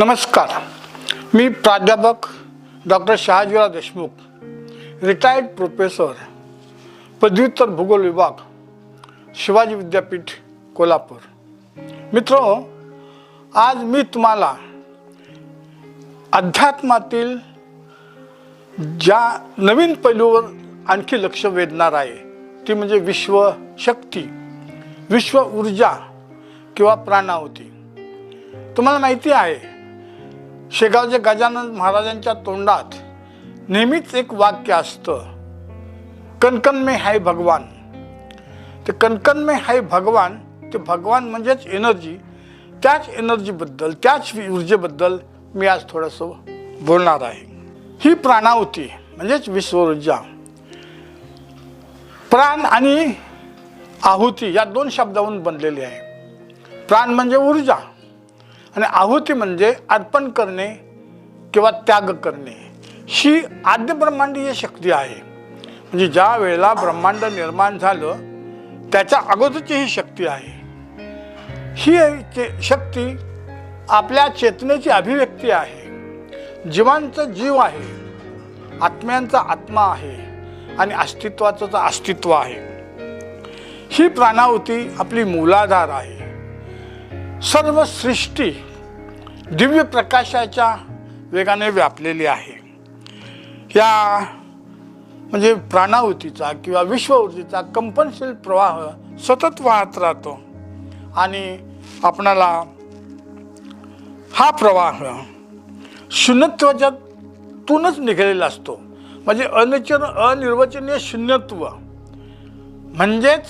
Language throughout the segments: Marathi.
नमस्कार. मी प्राध्यापक doctor Shahajirao Deshmukh retired professor पदव्युत्तर भूगोल विभाग शिवाजी विद्यापीठ कोल्हापूर. मित्र आज मी तुम्हाला अध्यात्मातील ज्या नवीन पैलूवर आणखी लक्ष वेधणार आहे ती म्हणजे विश्वशक्ती विश्व ऊर्जा किंवा प्राणावती तुम्हाला माहिती आहे शेगावच्या गजानन महाराजांच्या तोंडात नेहमीच एक वाक्य असतं कणकण मे हाय भगवान. ते कणकण मे हाय भगवान ते भगवान म्हणजेच एनर्जी त्याच एनर्जीबद्दल त्याच ऊर्जेबद्दल मी आज थोडंसं बोलणार आहे. ही प्राणाहुती म्हणजेच विश्व ऊर्जा प्राण आणि आहुती या दोन शब्दावरून बनलेली आहे. प्राण म्हणजे ऊर्जा. आणि आहुती म्हणजे अर्पण करणे किंवा त्याग करणे. ही आद्य ब्रह्मांडीय शक्ती आहे. म्हणजे ज्या वेळेला ब्रह्मांड निर्माण झालं त्याच्या अगोदरची ही शक्ती आहे. ही चे- शक्ती आपल्या चेतनेची अभिव्यक्ती आहे. जीवांचं जीव आहे. आत्म्यांचा आत्मा आहे. आणि अस्तित्वाचं अस्तित्व आहे. ही प्राणाहुती आपली मूलाधार आहे. सर्व सृष्टी दिव्य प्रकाशाच्या वेगाने व्यापलेली आहे. या म्हणजे प्राणावृत्तीचा किंवा विश्ववृत्तीचा कंपनशील प्रवाह सतत वाहत राहतो. आणि आपणाला हा प्रवाह शून्यत्वाच्यातूनच निघालेला असतो. म्हणजे अनिचन अनिर्वचनीय शून्यत्व म्हणजेच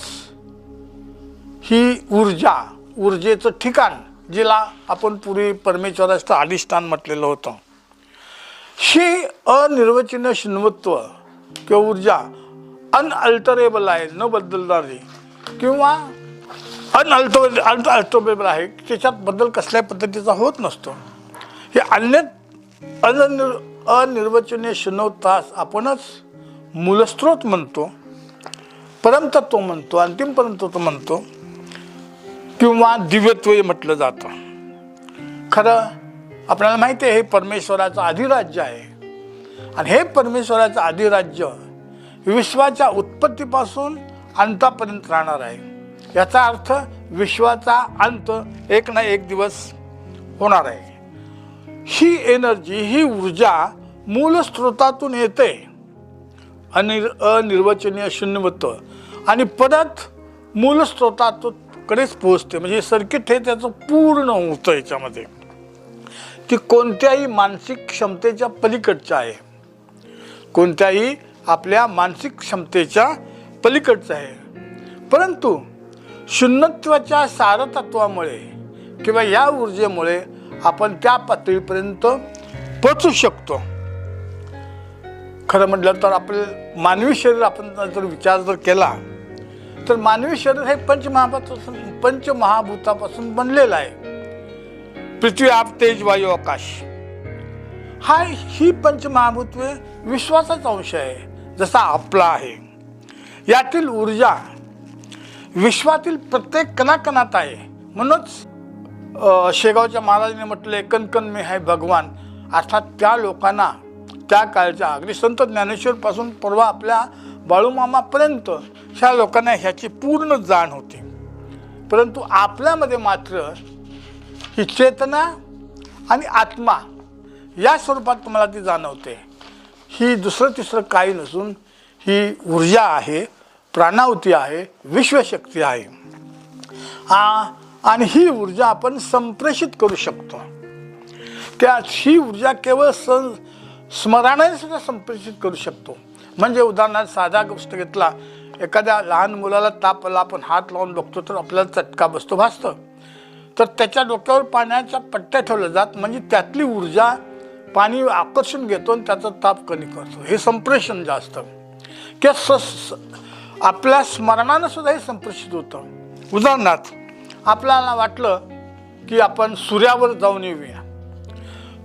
ही ऊर्जा ऊर्जेचं ठिकाण जिला आपण पूर्वी परमेश्वराचं अधिष्ठान म्हटलेलं होतं. ही अनिर्वचनीय शून्यत्व किंवा ऊर्जा अनअल्टरेबल आहे न बदलणारी. किंवा अनअल्टो अनअल्टरेबल आहे त्याच्यात बदल कसल्या पद्धतीचा होत नसतो. हे अन्य अननिर् अनिर्वचनीय शून्यतास आपणच मूलस्रोत म्हणतो परमतत्व म्हणतो अंतिम परमतत्व म्हणतो. किंवा दिव्यत्व म्हटलं जातं. खरं आपल्याला माहिती आहे हे परमेश्वराचं अधिराज्य आहे. आणि हे परमेश्वराचं अधिराज्य विश्वाच्या उत्पत्तीपासून अंतापर्यंत राहणार आहे. याचा अर्थ विश्वाचा अंत एक ना एक दिवस होणार आहे. ही एनर्जी ही ऊर्जा मूल स्रोतातून येते. अनिर अनिर्वचनीय शून्यवत्व आणि परत मूल कडेच पोहोचते. म्हणजे सर्किट हे त्याचं पूर्ण होतं याच्यामध्ये. ती कोणत्याही मानसिक क्षमतेच्या पलीकडचं आहे. कोणत्याही आपल्या मानसिक क्षमतेच्या पलीकडचं आहे. परंतु शून्यत्वाच्या सारतत्वामुळे किंवा या ऊर्जेमुळे आपण त्या पातळीपर्यंत पोचू शकतो. खरं म्हटलं तर आपलं मानवी शरीर आपण जर विचार जर केला तर मानवी शरीर हे पंचमहापासून पंचमहाभूतापासून बनलेलं आहे. पृथ्वी आप तेज वायू आकाश. हा ही पंचमहाभूतवे विश्वासाच अंश आहे जसा आपला आहे. यातील ऊर्जा विश्वातील प्रत्येक कणाकणात आहे. म्हणूनच शेगावच्या महाराजांनी म्हटले कणकण मी हाय भगवान. अर्थात त्या लोकांना त्या काळच्या अगदी संत ज्ञानेश्वरपासून परवा आपल्या बाळूमामापर्यंत ह्या लोकांना ह्याची पूर्ण जाण होती. परंतु आपल्यामध्ये मात्र ही चेतना आणि आत्मा या स्वरूपात तुम्हाला ती जाणवते. ही दुसरं तिसरं काही नसून ही ऊर्जा आहे प्राणावती आहे विश्वशक्ती आहे. आ आणि ही ऊर्जा आपण संप्रेषित करू शकतो. त्या ही ऊर्जा केवळ सं स्मरणाने सुद्धा संप्रेषित करू शकतो. म्हणजे उदाहरणार्थ साधा गोष्ट घेतला एखाद्या लहान मुलाला ताप आला आपण हात लावून बघतो तर आपल्याला चटका बसतो भासतं. तर त्याच्या डोक्यावर पाण्याच्या पट्ट्या ठेवल्या जात म्हणजे त्यातली ऊर्जा पाणी आकर्षण घेतो आणि त्याचा ताप कमी करतो. हे संप्रेषण जास्त. किंवा स- आपल्या स्मरणानं सुद्धा हे संप्रेषित होतं. उदाहरणार्थ आपल्याला वाटलं की आपण सूर्यावर जाऊन येऊया.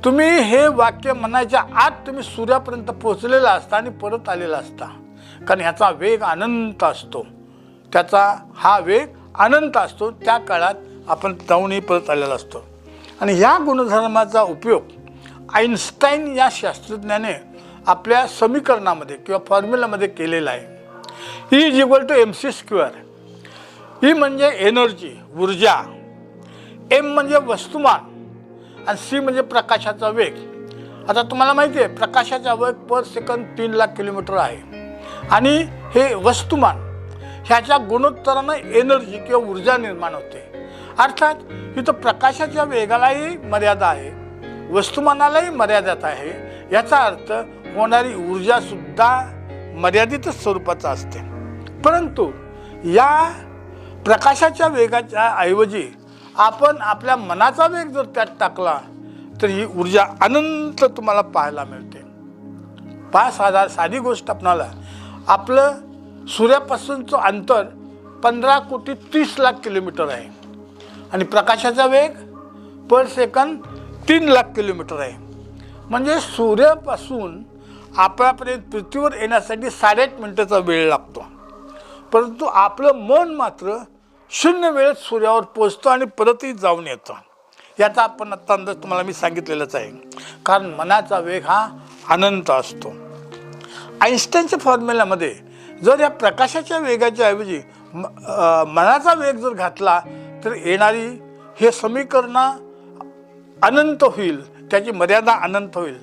तुम्ही हे वाक्य म्हणायच्या आत तुम्ही सूर्यापर्यंत पोहोचलेला असता आणि परत आलेला असता. कारण ह्याचा वेग अनंत असतो. त्याचा हा वेग अनंत असतो. त्या काळात आपण जाऊनही परत आलेला असतो. आणि ह्या गुणधर्माचा उपयोग आईन्स्टाईन या शास्त्रज्ञाने आपल्या समीकरणामध्ये किंवा फॉर्म्युलामध्ये केलेला आहे. E is equal to M C square E म्हणजे एनर्जी ऊर्जा. एम म्हणजे वस्तुमान. आणि सी म्हणजे प्रकाशाचा वेग. आता तुम्हाला माहिती आहे प्रकाशाचा वेग पर सेकंद तीन लाख किलोमीटर आहे. आणि हे वस्तुमान ह्याच्या गुणोत्तरानं एनर्जी किंवा ऊर्जा निर्माण होते. अर्थात इथं प्रकाशाच्या वेगालाही मर्यादा आहे वस्तुमानालाही मर्यादित आहे. याचा अर्थ होणारी ऊर्जासुद्धा मर्यादित स्वरूपाचा असते. परंतु या प्रकाशाच्या वेगाच्या ऐवजी आपण आपल्या मनाचा वेग जर त्यात टाकला तर ही ऊर्जा अनंत तुम्हाला पाहायला मिळते. पाच हजार साधी गोष्ट आपणाला. आपलं सूर्यापासूनचं अंतर पंधरा कोटी तीस लाख किलोमीटर आहे. आणि प्रकाशाचा वेग पर सेकंद तीन लाख किलोमीटर आहे. म्हणजे सूर्यापासून आपल्यापर्यंत पृथ्वीवर येण्यासाठी साडेआठ मिनटाचा वेळ लागतो. परंतु आपलं मन मात्र शून्य वेळेत सूर्यावर पोचतं आणि परतही जाऊन येतं. याचा आपण आत्ता अंदाज तुम्हाला मी सांगितलेलंच आहे. कारण मनाचा वेग हा अनंत असतो. आईन्स्टाईनच्या फॉर्म्युल्यामध्ये जर या प्रकाशाच्या वेगाच्या ऐवजी म मनाचा वेग जर घातला तर येणारी हे समीकरणं अनंत होईल. त्याची मर्यादा अनंत होईल.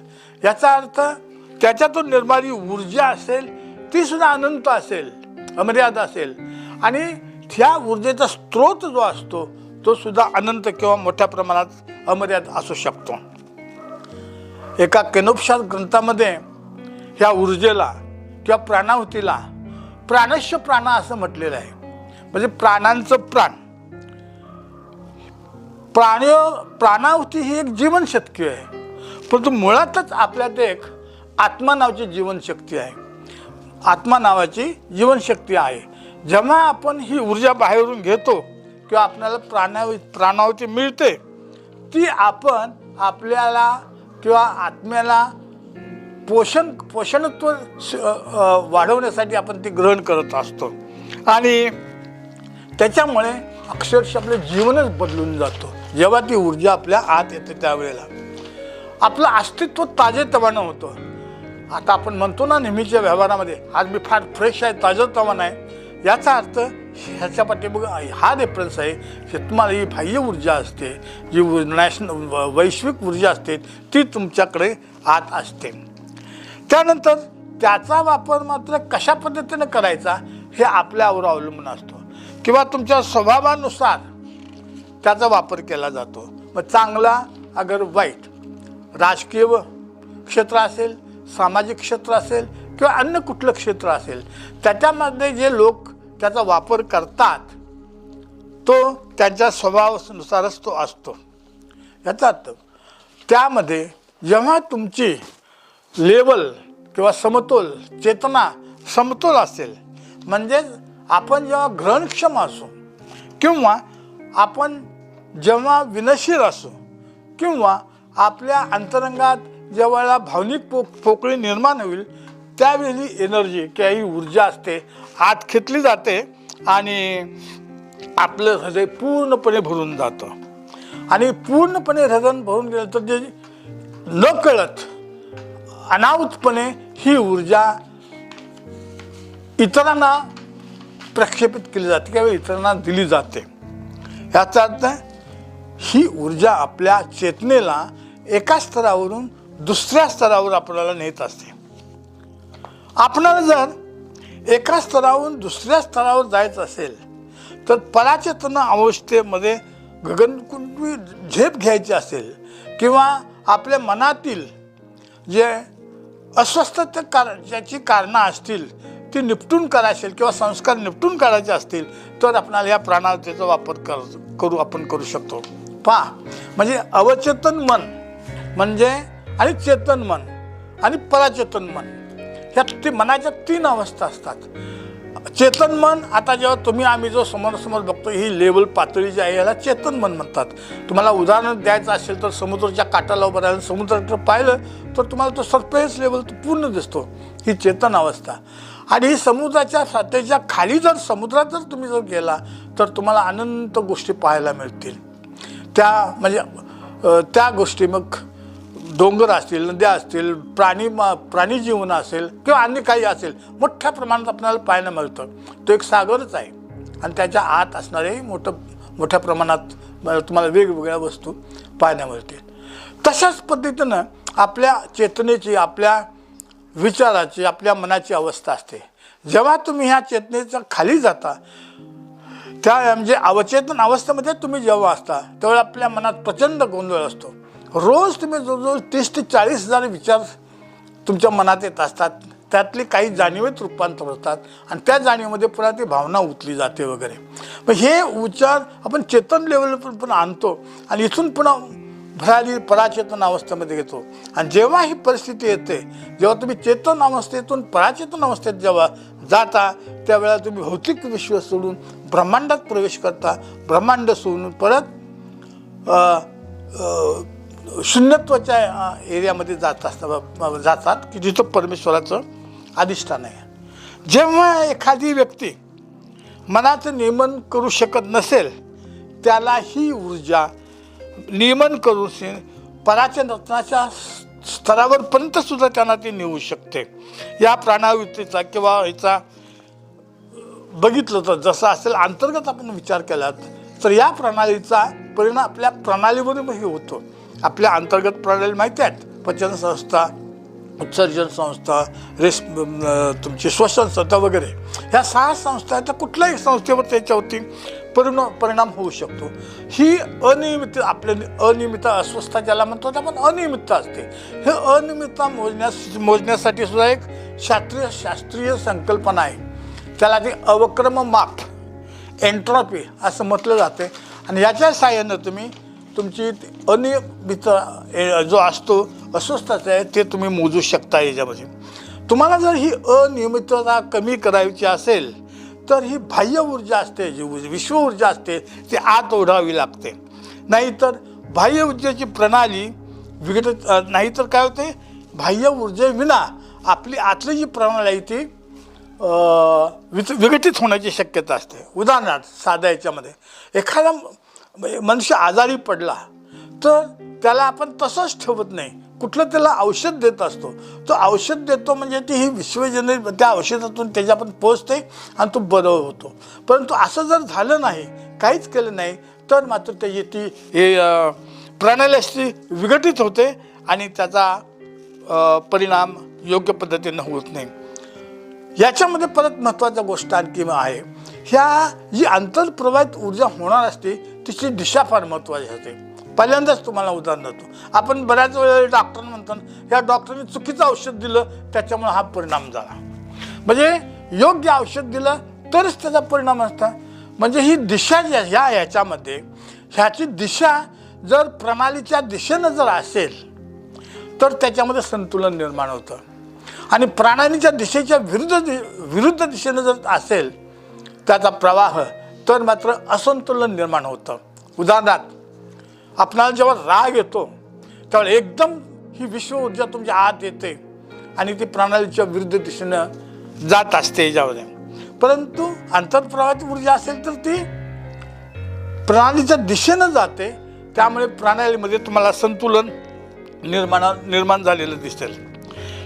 याचा अर्थ त्याच्यातून निर्माणी ऊर्जा असेल ती सुद्धा अनंत असेल अमर्याद असेल. आणि त्या ऊर्जेचा स्रोत जो असतो तो सुद्धा अनंत किंवा मोठ्या प्रमाणात अमर्याद असू शकतो. एका केनोपशात ग्रंथामध्ये ह्या ऊर्जेला किंवा प्राणाहुतीला प्राणश्य प्राण असं म्हटलेलं आहे. म्हणजे प्राणांचं प्राण. प्राण प्राणाहुती ही एक जीवनशक्ती आहे. परंतु मुळातच आपल्यात एक आत्मा नावाची जीवनशक्ती आहे. आत्मा नावाची जीवनशक्ती आहे. जेव्हा आपण ही ऊर्जा बाहेरून घेतो किंवा आपल्याला प्राणावी प्राणावती मिळते ती आपण आपल्याला किंवा आत्म्याला पोषण पोषणत्व वाढवण्यासाठी आपण ती ग्रहण करत असतो. आणि त्याच्यामुळे अक्षरशः आपलं जीवनच बदलून जातो. जेव्हा ती ऊर्जा आपल्या आत येते त्यावेळेला. आपलं अस्तित्व ताजेतवानं होतं. आता आपण म्हणतो ना नेहमीच्या व्यवहारामध्ये आज मी फार फ्रेश आहे ताजंतवानं आहे. याचा अर्थ ह्याच्या पाठीमागं हा रेफरन्स आहे की तुम्हाला ही बाह्य ऊर्जा असते जी नॅशनल वैश्विक ऊर्जा असते ती तुमच्याकडे आत असते. त्यानंतर त्याचा वापर मात्र कशा पद्धतीनं करायचा हे आपल्यावर अवलंबून असतो. किंवा तुमच्या स्वभावानुसार त्याचा वापर केला जातो. मग चांगला अगर वाईट राजकीय क्षेत्र असेल सामाजिक क्षेत्र असेल किंवा अन्य कुठलं क्षेत्र असेल त्याच्यामध्ये जे लोक त्याचा वापर करतात तो त्यांच्या स्वभावानुसारच तो असतो. याचा अर्थ त्यामध्ये जेव्हा तुमची लेवल किंवा समतोल चेतना समतोल असेल म्हणजेच आपण जेव्हा ग्रहणक्षम असू किंवा आपण जेव्हा विनशील असू किंवा आपल्या अंतरंगात जेव्हा भावनिक पो पोकळी निर्माण होईल त्यावेळी एनर्जी किंवा ही ऊर्जा असते आत खेचली जाते आणि आपलं हृदय पूर्णपणे भरून जातं. आणि पूर्णपणे हृदय भरून गेलं तर जे न कळत अनावूतपणे ही ऊर्जा इतरांना प्रक्षेपित केली जाते किंवा इतरांना दिली जाते. याचा अर्थ ही ऊर्जा आपल्या चेतनेला एका स्तरावरून दुसऱ्या स्तरावर आपल्याला नेत असते. आपणाला जर एका स्तरावरून दुसऱ्या स्तरावर जायचं असेल तर पराचेतन अवस्थेमध्ये गगनकुंडी झेप घ्यायची असेल किंवा आपल्या मनातील जे अस्वस्थते कार ज्याची कारणं असतील ती निपटून करायची किंवा संस्कार निपटून काढायचे असतील तर आपणाला या प्राणावतीचा वापर कर करू आपण करू शकतो. पहा म्हणजे अवचेतन मन म्हणजे आणि चेतन मन आणि पराचेतन मन. ह्या ती मनाच्या तीन अवस्था असतात. चेतन मन आता जेव्हा तुम्ही आम्ही जो समोरासमोर बघतो ही लेवल पातळी जी आहे याला चेतन मन म्हणतात. तुम्हाला उदाहरण द्यायचं असेल तर समुद्राच्या काठाला उभं राहिलं समुद्राकडे पाहिलं तर तुम्हाला तो सरप्रेस लेवल पूर्ण दिसतो. ही चेतन अवस्था. आणि ही समुद्राच्या सातेच्या खाली जर समुद्रात जर तुम्ही जर गेला तर तुम्हाला अनंत गोष्टी पाहायला मिळतील. त्या म्हणजे त्या गोष्टी मग डोंगर असतील नद्या असतील प्राणी मा- प्राणी जीवन असेल किंवा अन्य काही असेल मोठ्या प्रमाणात आपल्याला पाहायला मिळतं. तो एक सागरच आहे. आणि त्याच्या आत असणारे मोठं मोठ्या प्रमाणात तुम्हाला वेगवेगळ्या वस्तू पाहायला मिळतील. तशाच पद्धतीनं आपल्या चेतनेची आपल्या विचाराची आपल्या मनाची अवस्था असते. जेव्हा तुम्ही ह्या चेतनेच्या खाली जाता त्या म्हणजे अवचेतन अवस्थेमध्ये तुम्ही जेव्हा असता तेव्हा आपल्या मनात प्रचंड गोंधळ असतो. रोज तुम्ही जवळजवळ तीस ते चाळीस हजार विचार तुमच्या मनात येत असतात. त्यातली काही जाणीवेत रूपांतर होतात आणि त्या जाणीवेमध्ये पुन्हा ती भावना उतली जाते वगैरे. मग हे विचार आपण चेतन लेवलवर पण पुन्हा आणतो आणि इथून पुन्हा भरारी पराचेतन अवस्थेमध्ये घेतो. आणि जेव्हा ही परिस्थिती येते जेव्हा तुम्ही चेतन अवस्थेतून पराचेतन अवस्थेत जेव्हा जाता त्यावेळेला तुम्ही भौतिक विश्व सोडून ब्रह्मांडात प्रवेश करता. ब्रह्मांड सोडून परत शून्यत्वाच्या एरियामध्ये जात असता जातात की जिथं परमेश्वराचं अधिष्ठान आहे. जेव्हा एखादी व्यक्ती मनाचं नियमन करू शकत नसेल त्याला ही ऊर्जा नियमन करून पराच्या रत्नाच्या स्तरावरपर्यंत सुद्धा त्यांना ती नेऊ शकते. या प्राणावृत्तीचा किंवा याचा बघितलं तर जसं असेल अंतर्गत आपण विचार केला तर या प्रणालीचा परिणाम आपल्या प्रणालीवरही होतो. आपल्या अंतर्गत प्रणाली माहिती आहेत. पचन संस्था उत्सर्जन संस्था रेस तुमची श्वसन संस्था वगैरे. ह्या सहा संस्था आहेत त्या कुठल्याही संस्थेवर त्याच्यावरती परिणाम परिणाम होऊ शकतो. ही अनियमित आपल्या अनियमित अस्वस्थता ज्याला म्हणतो ते आपण अनियमितता असते. हे अनियमितता मोजण्यास मोजण्यासाठी सुद्धा एक शास्त्रीय शास्त्रीय संकल्पना आहे. त्याला ते अवक्रम माप एन्ट्रॉपी असं म्हटलं जाते. आणि याच्या साहाय्यानं तुम्ही तुमची अनियमित ए- जो असतो अस्वस्थता आहे ते तुम्ही मोजू शकता याच्यामध्ये. तुम्हाला जर ही अनियमितता कमी करायची असेल तर ही बाह्य ऊर्जा असते जी विश्व ऊर्जा असते ती आत ओढावी लागते. नाहीतर बाह्य ऊर्जेची प्रणाली विघटित नाहीतर काय होते? बाह्य ऊर्जेविना आपली आतली जी प्रणाली आहे ती विघटित होण्याची शक्यता असते. उदाहरणार्थ साध्या याच्यामध्ये. एखादा म्हणजे मनुष्य आजारी पडला तर त्याला आपण तसंच ठेवत नाही. कुठलं त्याला औषध देत असतो. तो औषध देतो म्हणजे ती ही विश्वजनित त्या औषधातून त्याच्या आपण पोचते आणि तो बरं होतो. परंतु असं जर झालं नाही काहीच केलं नाही तर मात्र त्याची ती हे प्रणाली विघटित होते आणि त्याचा परिणाम योग्य पद्धतीनं होत नाही. याच्यामध्ये परत महत्त्वाचा गोष्ट आणखी आहे. ह्या जी आंतरप्रवाहित ऊर्जा होणार असते तिची दिशा फार महत्त्वाची असते. पहिल्यांदाच तुम्हाला उदाहरण देतो. आपण बऱ्याच वेळेला डॉक्टर म्हणतो ह्या डॉक्टरने चुकीचं औषध दिलं त्याच्यामुळे हा परिणाम झाला. म्हणजे योग्य औषध दिलं तरच त्याचा परिणाम असता. म्हणजे ही दिशा जी ह्या ह्याच्यामध्ये ह्याची दिशा जर प्रणालीच्या दिशेनं जर असेल तर त्याच्यामध्ये संतुलन निर्माण होतं. आणि प्राणालीच्या दिशेच्या विरुद्ध दि विरुद्ध दिशेनं जर असेल त्याचा प्रवाह तर मात्र असंतुलन निर्माण होतं. उदाहरणार्थ आपणाला जेव्हा राग येतो तेव्हा एकदम ही विश्व ऊर्जा तुमच्या आत येते आणि ती प्रणालीच्या विरुद्ध दिशेनं जात असते याच्यामध्ये. परंतु आंतरप्रवाहाची ऊर्जा असेल तर ती प्रणालीच्या दिशेनं जाते त्यामुळे प्रणालीमध्ये तुम्हाला संतुलन निर्माण निर्माण झालेलं दिसेल.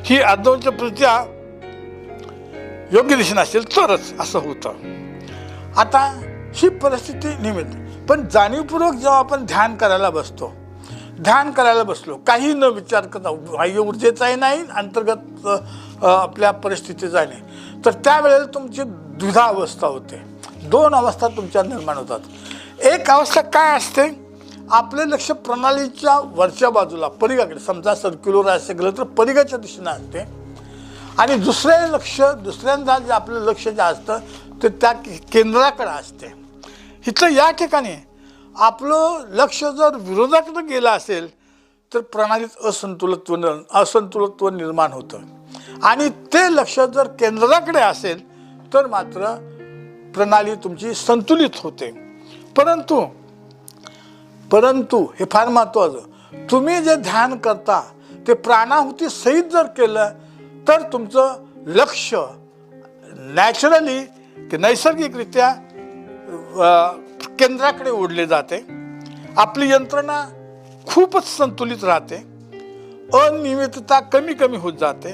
ही अर्धवंशप्रत्या योग्य दिशेनं असेल तरच असं होतं. आता ही परिस्थिती निमित्त. पण जाणीवपूर्वक जेव्हा आपण ध्यान करायला बसतो ध्यान करायला बसलो काही न विचार करता बाह्य ऊर्जेचाही नाही अंतर्गत आपल्या परिस्थितीचाही नाही. तर त्यावेळेला तुमची दुधा अवस्था होते. दोन अवस्था तुमच्या निर्माण होतात. एक अवस्था काय असते? आपले लक्ष प्रणालीच्या वरच्या बाजूला परिघाकडे. समजा सर्क्युलर असं गेलं तर परिघाच्या दिशेनं असते. आणि दुसरे लक्ष दुसऱ्यांदा जे आपलं लक्ष जे असतं तर त्या के- असते. इथं या ठिकाणी आपलं लक्ष जर विरोधाकडं गेलं असेल तर प्रणालीत असंतुलत्व असंतुलत्व निर्माण होतं. आणि ते लक्ष जर केंद्राकडे असेल तर मात्र प्रणाली तुमची संतुलित होते. परंतु परंतु हे फार महत्त्वाचं तुम्ही जे ध्यान करता ते प्राणाहुती सहित जर केलं तर तुमचं लक्ष नॅचरली की नैसर्गिकरित्या केंद्राकडे ओढले जाते. आपली यंत्रणा खूपच संतुलित राहते. अनियमितता कमी कमी होत जाते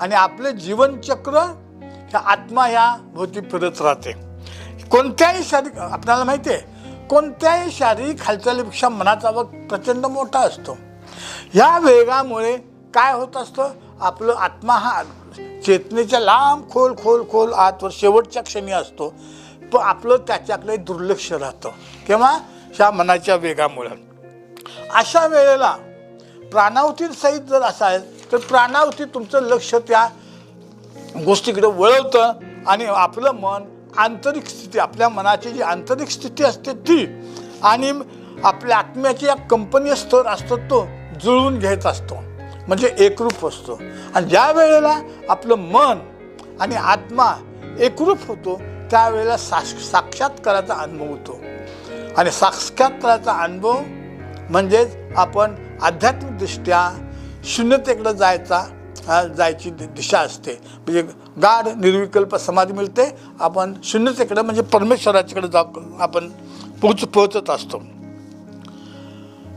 आणि आपले जीवनचक्र ह्या आत्मा ह्या भोवती फिरत राहते. कोणत्याही शारीरिक आपल्याला माहिती आहे कोणत्याही शारीरिक हालचालीपेक्षा मनाचा वग प्रचंड मोठा असतो. ह्या वेगामुळे काय होत असतं? आपलं आत्मा हा चेतनेच्या लांब खोल खोल खोल आतवर शेवटच्या क्षणी असतो. पण आपलं त्याच्याकडे दुर्लक्ष राहतं. किंवा ह्या मनाच्या वेगामुळं. अशा वेळेला प्राणावती सहित जर असाल तर प्राणावती तुमचं लक्ष त्या गोष्टीकडे वळवतं आणि आपलं मन आंतरिक स्थिती आपल्या मनाची जी आंतरिक स्थिती असते ती आणि आपल्या आत्म्याची या कंपनी स्तर असतो तो जुळवून घेत असतो. म्हणजे एकरूप असतो. आणि ज्या वेळेला आपलं मन आणि आत्मा एकरूप होतो त्यावेळेला साक्ष साक्षात्काराचा अनुभव होतो. आणि साक्षात्काराचा अनुभव म्हणजेच आपण आध्यात्मिकदृष्ट्या शून्यतेकडे जायचा जायची दि- दिशा असते. म्हणजे गाढ निर्विकल्प समाधी मिळते. आपण शून्यतेकडे म्हणजे परमेश्वराच्याकडे जा आपण पोहोच पोहोचत असतो.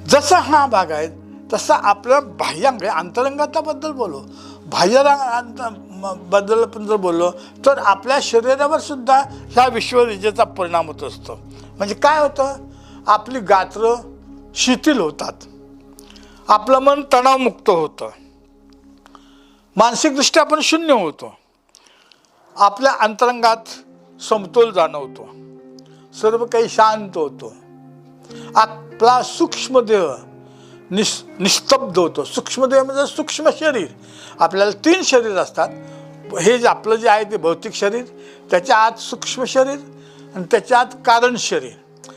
जसा हा भाग आहे तसा आपलं बाह्यांग अंतरंगाताबद्दल बोलो. बाह्यरंगबद्दल पण जर बोललो तर आपल्या शरीरावर सुद्धा ह्या विश्वविजेचा परिणाम होत असतो. म्हणजे काय होतं? आपली गात्र शिथिल होतात. आपलं मन तणावमुक्त होतं. मानसिकदृष्ट्या आपण शून्य होतो. आपल्या अंतरंगात समतोल जाणवतो. सर्व काही शांत होतो. आपला सूक्ष्मदेह निश निस्तब्ध होतो. सूक्ष्मदेह म्हणजे सूक्ष्म शरीर. आपल्याला तीन शरीर असतात. हे जे आपलं जे आहे ते भौतिक शरीर त्याच्या आत सूक्ष्म शरीर आणि त्याच्या आत कारण शरीर.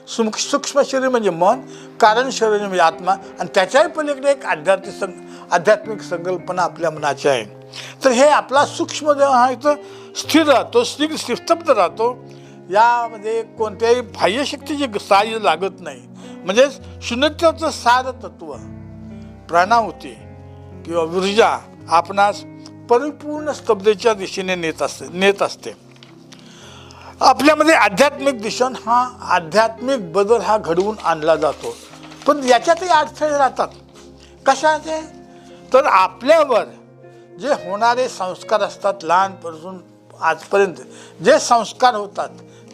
सुम सूक्ष्म शरीर म्हणजे मन कारण शरीर म्हणजे आत्मा आणि त्याच्याही पलीकडे एक आध्यात्मिक सं आध्यात्मिक संकल्पना आपल्या मनाची आहे. तर हे आपला सूक्ष्मदेह हा इथं स्थिर राहतो स्थिर स्तब्ध राहतो. यामध्ये म्हणजे कोणत्याही बाह्यशक्तीची सहाय्य लागत नाही. म्हणजेच शून्यत्वाचं सार तत्व प्राणाहुती किंवा ऊर्जा आपणास परिपूर्ण स्तब्धेच्या दिशेने नेत असते नेत असते. आपल्यामध्ये आध्यात्मिक दिशन हा आध्यात्मिक बदल हा घडवून आणला जातो. पण याच्यातही अडथळे राहतात. कशाचे? तर आपल्यावर जे होणारे संस्कार असतात लहानपासून आजपर्यंत जे संस्कार होतात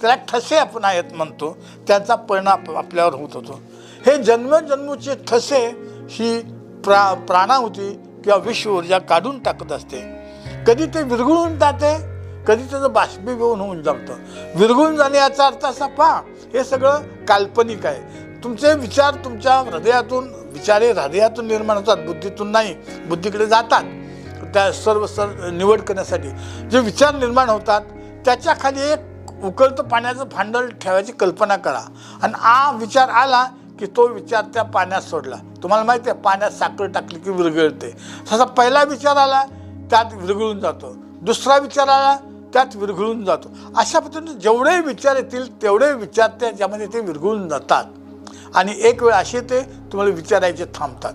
त्याला ठसे आपण आहेत म्हणतो त्याचा परिणाम आपल्यावर होत होतो. हे जन्मजन्मूचे ठसे ही प्रा प्राणाहुती किंवा विश्व ऊर्जा काढून टाकत असते. कधी ते विरघळून जाते कधी त्याचं बाष्पीभवन होऊन जातं. विरघळून जाणे याचा अर्थ असा पहा हे सगळं काल्पनिक आहे. तुमचे विचार तुमच्या हृदयातून विचारे हृदयातून निर्माण होतात बुद्धीतून नाही बुद्धीकडे जातात. त्या सर्व सर निवड करण्यासाठी जे विचार निर्माण होतात त्याच्याखाली एक उकळतं पाण्याचं भांडल ठेवायची कल्पना करा. आणि आ विचार आला की तो विचार त्या पाण्यात सोडला. तुम्हाला माहिती आहे पाण्यात साखर टाकली की विरघळते. तसा पहिला विचार आला त्यात विरघळून जातो. दुसरा विचार आला त्यात विरघळून जातो. अशा पद्धतीने जेवढे विचार येतील तेवढे विचार त्याच्यामध्ये ते विरघळून जातात. आणि एक वेळ असे ते तुम्हाला विचारायचे थांबतात.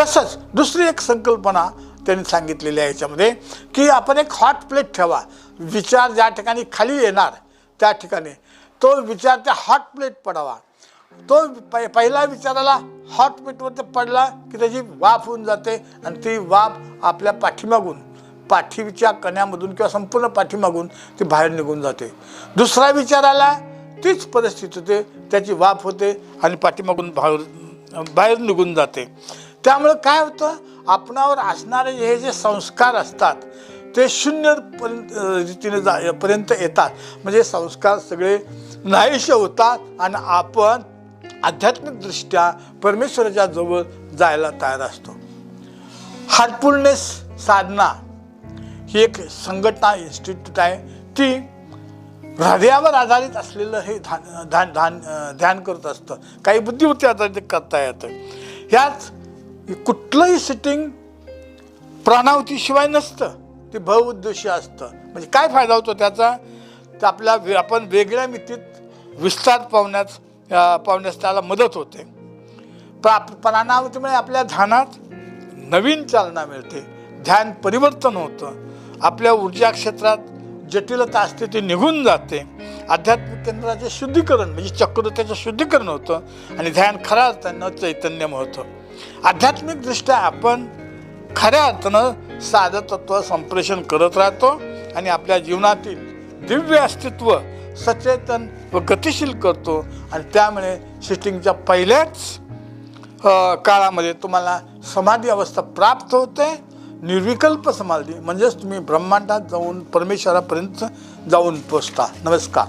तसंच दुसरी एक संकल्पना त्यांनी सांगितलेली आहे याच्यामध्ये की आपण एक हॉट प्लेट ठेवा. विचार ज्या ठिकाणी खाली येणार त्या ठिकाणी. तो विचार त्या हॉट प्लेट पडावा. तो पहि पहिला विचाराला हॉट प्लेटवरती पडला की त्याची वाफ होऊन जाते आणि ती वाफ आपल्या पाठीमागून पाठीच्या कण्यामधून किंवा संपूर्ण पाठीमागून ती बाहेर निघून जाते. दुसरा विचार आला तीच परिस्थिती होते त्याची वाफ होते आणि पाठीमागून बाहेर बाहेर निघून जाते. त्यामुळं काय होतं? आपणावर असणारे हे जे संस्कार असतात ते शून्य पर्यंत रीतीने जा पर्यंत येतात. म्हणजे संस्कार सगळे नाहीसे होतात आणि आपण आध्यात्मिकदृष्ट्या परमेश्वराच्या जवळ जायला तयार असतो. हार्टफुलनेस साधना ही एक संघटना इन्स्टिट्यूट आहे. ती हृदयावर आधारित असलेलं हे ध्यान ध्यान ध्यान ध्यान करत असतं. काही बुद्धिवृत्ती आधारित करता येतं. ह्याच कुठलंही सिटिंग प्राणावतीशिवाय नसतं. ते बहुउद्देशीय असतं. म्हणजे काय फायदा होतो त्याचा? तर आपल्या वे- आपण वेगळ्या मितीत विस्तार पावण्यास पावण्यास त्याला मदत होते. प्रा प्राणावतीमुळे आपल्या ध्यानात नवीन चालना मिळते. ध्यान परिवर्तन होतं. आपल्या ऊर्जा क्षेत्रात जटिलता असते ती निघून जाते. आध्यात्मिक केंद्राचे शुद्धीकरण म्हणजे चक्र त्याचं शुद्धीकरण होतं आणि ध्यान खऱ्या अर्थानं चैतन्यम होतं आध्यात्मिकदृष्ट्या आपण खऱ्या अर्थानं साधं तत्व संप्रेषण करत राहतो आणि आपल्या जीवनातील दिव्य अस्तित्व सचेतन व गतिशील करतो. आणि त्यामुळे सिस्टिंगच्या पहिल्याच काळामध्ये तुम्हाला समाधी अवस्था प्राप्त होते. निर्विकल्प समाधी म्हणजेच तुम्ही ब्रह्मांडात जाऊन परमेश्वरापर्यंत जाऊन पोचता. नमस्कार.